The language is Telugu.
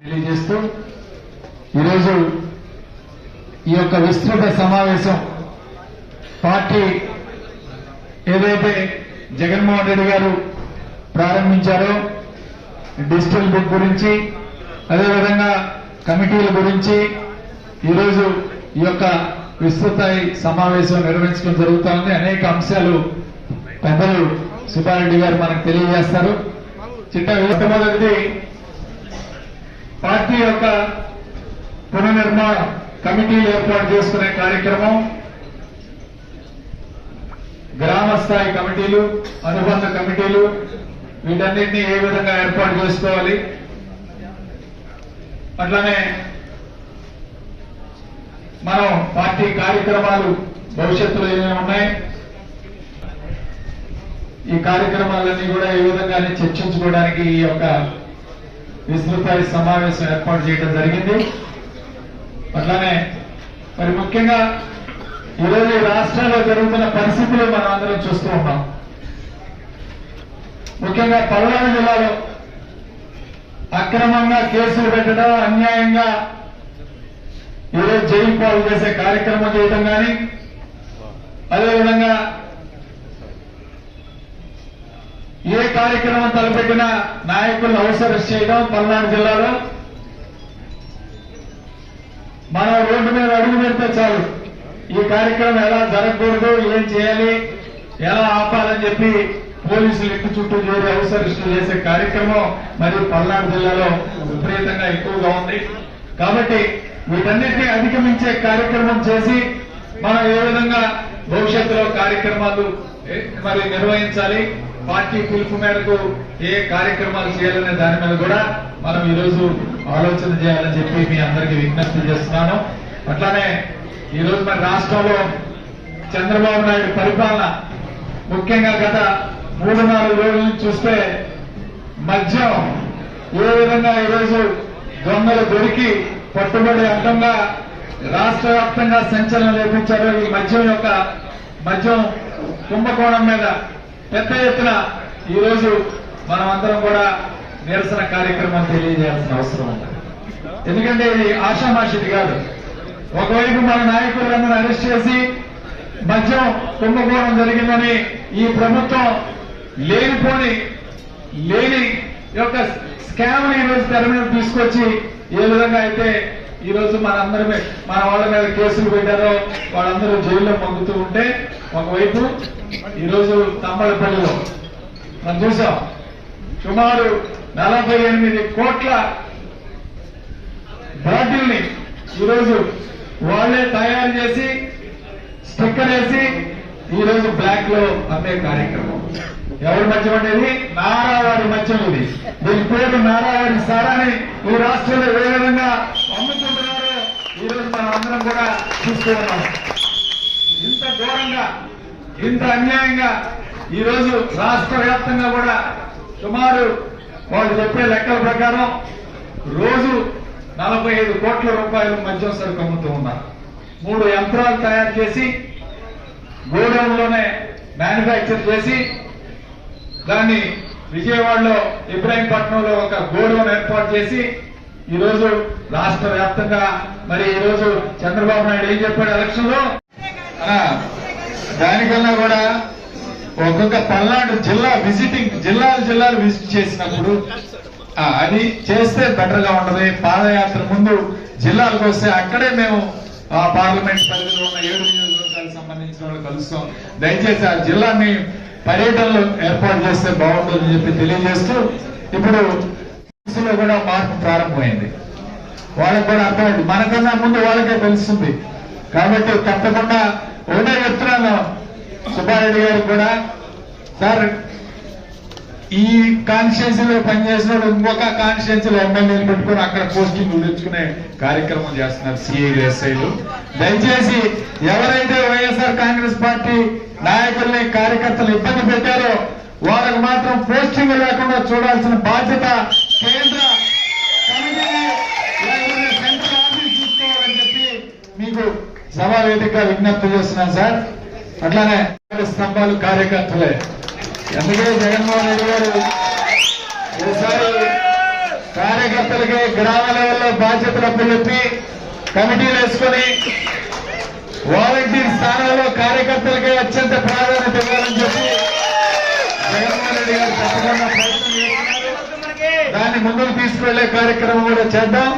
తెలియజేస్తూ ఈరోజు ఈ యొక్క విస్తృత సమావేశం పార్టీ ఏదైతే జగన్మోహన్ రెడ్డి గారు ప్రారంభించారో డిజిటల్ బుక్ గురించి అదేవిధంగా కమిటీల గురించి ఈరోజు ఈ యొక్క విస్తృత సమావేశం నిర్వహించడం జరుగుతోంది. అనేక అంశాలు పెద్దలు సుబ్బారెడ్డి గారు మనకు తెలియజేస్తారు. చిట్ట మొదటిది యొక్క పునర్నిర్మాణ కమిటీలు ఏర్పాటు చేసుకునే కార్యక్రమం గ్రామ స్థాయి కమిటీలు అనుబంధ కమిటీలు వీటన్నిటిని ఏ విధంగా ఏర్పాటు చేసుకోవాలి? అట్లానే మనం పార్టీ కార్యక్రమాలు భవిష్యత్తులో ఏమేమి ఉన్నాయి? ఈ కార్యక్రమాలన్నీ కూడా ఏ విధంగానే చర్చించుకోవడానికి ఈ యొక్క విస్తృత సమావేశం ఏర్పాటు చేయడం జరిగింది. అట్లానే మరి ముఖ్యంగా ఈరోజు రాష్ట్రంలో జరుగుతున్న పరిస్థితులు మనం అందరం చూస్తూ ఉన్నాం. ముఖ్యంగా పల్నాడు జిల్లాలో అక్రమంగా కేసులు పెట్టడం అన్యాయంగా ఈరోజు జైలు పాలు చేసే కార్యక్రమం చేయడం కానీ అదేవిధంగా ఏ కార్యక్రమం తలపెట్టినా నాయకులను అవసరం చేయడం పల్నాడు జిల్లాలో. మనం రోడ్డు మీద అడుగు పెడితే చాలు. ఈ కార్యక్రమం ఎలా జరగకూడదు ఏం చేయాలి ఎలా ఆపాలని చెప్పి పోలీసులు ఇంటి చుట్టూ చేరి అవసరిస్తూ చేసే కార్యక్రమం మరి పల్నాడు జిల్లాలో విపరీతంగా ఎక్కువగా ఉంది. కాబట్టి వీటన్నిటిని అధిగమించే కార్యక్రమం చేసి మనం ఏ విధంగా భవిష్యత్తులో కార్యక్రమాలు మరి నిర్వహించాలి పార్టీ పిలుపు మేరకు ఏ కార్యక్రమాలు చేయాలనే దాని మీద కూడా మనం ఈ రోజు ఆలోచన చేయాలని చెప్పి మీ అందరికీ విజ్ఞప్తి చేస్తున్నాను. అట్లానే ఈ రోజు మన రాష్ట్రంలో చంద్రబాబు నాయుడు పరిపాలన ముఖ్యంగా గత మూడు నాలుగు రోజుల నుంచి చూస్తే మద్యం ఏ విధంగా ఈరోజు దొంగలు దొరికి పట్టుబడి అడ్డంగా రాష్ట్ర వ్యాప్తంగా సంచలనం లేపించారు ఈ మద్యం యొక్క మద్యం కుంభకోణం మీద పెద్ద ఎత్తున ఈరోజు మనం అందరం కూడా నిరసన కార్యక్రమం తెలియజేయాల్సిన అవసరం ఉంది. ఎందుకంటే ఇది ఆషామాషిది కాదు ఒకవైపు మన నాయకులందరూ అరెస్ట్ చేసి మద్యం కుంభకోణం జరిగిందని ఈ ప్రభుత్వం లేనిపోని లేని యొక్క స్కామ్ ఈ రోజు తెర మీద తీసుకొచ్చి ఏ విధంగా అయితే ఈ రోజు మనందరి మన వాళ్ళ మీద కేసులు పెట్టారో వాళ్ళందరూ జైల్లో పొందుతూ ఉంటే ఒకవైపు ఈ రోజు తమ్మలపల్లిలో మనం చూసాం. సుమారు నలభై ఎనిమిది కోట్ల బాటిల్ని ఈరోజు వాళ్ళే తయారు చేసి స్టిక్కర్ వేసి ఈ రోజు బ్లాక్లో అమ్మే కార్యక్రమం. ఎవరి మద్యం అనేది నారావారి మద్యం ఇది దీని పేరు నారావారి సారాన్ని ఈ రాష్ట్రంలో ఏ విధంగా అమ్ముకుంటున్నారో ఈ రోజు మనం అందరం కూడా చూస్తూ ఉన్నాం. ఇంత ఘోరంగా ఇంత అన్యాయంగా ఈ రోజు రాష్ట్ర వ్యాప్తంగా కూడా సుమారు వాళ్ళు చెప్పే లెక్కల ప్రకారం రోజు నలభై ఐదు కోట్ల రూపాయలు మద్యం సరుకు అమ్ముతూ ఉన్నారు. మూడు యంత్రాలు తయారు చేసి గోడౌన్లోనే మ్యానుఫ్యాక్చర్ చేసి దాన్ని విజయవాడలో ఇబ్రాహీంపట్నంలో ఒక గోడౌన్ ఏర్పాటు చేసి ఈ రోజు రాష్ట్ర వ్యాప్తంగా మరి ఈ రోజు చంద్రబాబు నాయుడు ఏం చెప్పాడు ఎలక్షన్లో దానికన్నా కూడా ఒక్కొక్క పల్నాడు జిల్లా విజిటింగ్ జిల్లాలు జిల్లాలు విజిట్ చేసినప్పుడు అది చేస్తే బెటర్గా ఉంటది. పాదయాత్ర ముందు జిల్లాలకు వస్తే అక్కడే మేము ఆ పార్లమెంట్ పరిధిలో ఉన్న ఏడు నియోజకవర్గాలకు సంబంధించిన వాళ్ళు కలుస్తాం. దయచేసి ఆ జిల్లాని పర్యటనలు ఏర్పాటు చేస్తే బాగుంటుందని చెప్పి తెలియజేస్తూ ఇప్పుడు లో కూడా మార్పు ప్రారంభమైంది. వాళ్ళకి కూడా అర్థమైంది. మనకన్నా ముందు వాళ్ళకే తెలుస్తుంది. కాబట్టి తప్పకుండా ఒకటే చెప్తున్నాను సుబ్బారెడ్డి గారికి కూడా సార్ ఈ కాన్స్టిట్యున్సీలో పనిచేసిన వాళ్ళు ఇంకొక కాన్స్టిట్యున్సీలో ఎమ్మెల్యేలు పెట్టుకొని అక్కడ పోస్టింగ్ తెచ్చుకునే కార్యక్రమం చేస్తున్నారు సిఐలు ఎస్ఐలు. దయచేసి ఎవరైతే వైఎస్ఆర్ కాంగ్రెస్ పార్టీ నాయకుల్ని కార్యకర్తలు ఇబ్బంది పెట్టారో వాళ్ళకు మాత్రం పోస్టింగ్ లేకుండా చూడాల్సిన బాధ్యత కేంద్ర వేదికగా విజ్ఞప్తి చేస్తున్నాను సార్. అట్లానే స్తంభాలు కార్యకర్తలే. అందుకే జగన్మోహన్ రెడ్డి గారు ఈసారి కార్యకర్తలకి గ్రామ లెవెల్లో బాధ్యతలు అప్పచెప్పి కమిటీలు వేసుకొని వాలంటీర్ స్థానాల్లో కార్యకర్తలకి అత్యంత ప్రాధాన్యత ఇవ్వాలని చెప్పి జగన్మోహన్ రెడ్డి గారు తప్పకుండా ప్రయత్నం చేస్తున్నారు. దాన్ని ముందుకు తీసుకువెళ్ళే కార్యక్రమం కూడా చేద్దాం.